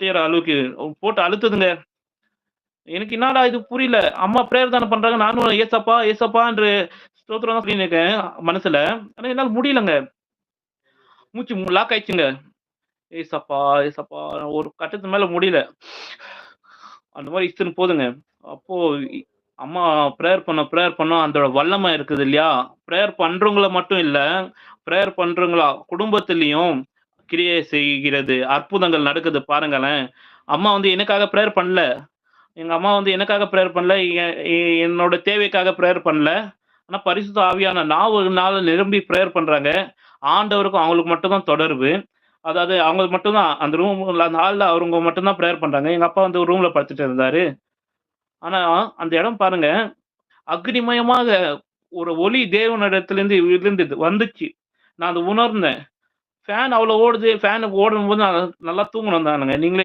தேர அளவுக்கு போட்டு அழுத்துதுங்க. எனக்கு என்னடா இது புரியல. அம்மா பிரேயர் தானே பண்றாங்க. நானும் ஏசப்பா, ஏசப்பா என்று ஸ்தோத்திரம் தான் சொல்லியிருக்கேன் இருக்கேன் மனசுல. ஆனா என்னால் முடியலங்க. மூச்சு லாக் ஆயிடுச்சுங்க. ஏசப்பா, ஏசப்பா ஒரு கட்டத்து மேல முடியல. அந்த மாதிரி இழுத்துன்னு போதுங்க. அப்போ அம்மா ப்ரேயர் பண்ண ப்ரேயர் பண்ண அதோட வல்லமை இருக்குது இல்லையா? ப்ரேயர் பண்றவங்கள மட்டும் இல்ல, ப்ரேயர் பண்றவங்களா குடும்பத்திலையும் கிரியை செய்கிறது. அற்புதங்கள் நடக்குது பாருங்களேன். அம்மா வந்து எனக்காக ப்ரேயர் பண்ணல. எங்க அம்மா வந்து எனக்காக ப்ரேயர் பண்ணல. என்னோட தேவைக்காக ப்ரேயர் பண்ணல. ஆனா பரிசுத்த ஆவியான நாவுனால நிரம்பி ப்ரேயர் பண்றாங்க. ஆண்டவருக்கும் அவங்களுக்கு மட்டும்தான் தொடர்பு. அதாவது அவங்க மட்டும்தான் அந்த ரூம் அந்த ஹாலில் அவங்க மட்டும் தான் பண்ணுறாங்க எங்கள் அப்பா வந்து ரூமில் படுத்துட்டு இருந்தார் ஆனால் அந்த இடம் பாருங்க, அக்னிமயமாக ஒரு ஒளி தேவனிடத்துலேருந்து விழுந்தது வந்துச்சு. நான் அதை உணர்ந்தேன். ஃபேன் அவ்வளோ ஓடுது. ஃபேன் ஓடும் போது நல்லா தூங்கணும் தானுங்க. நீங்களே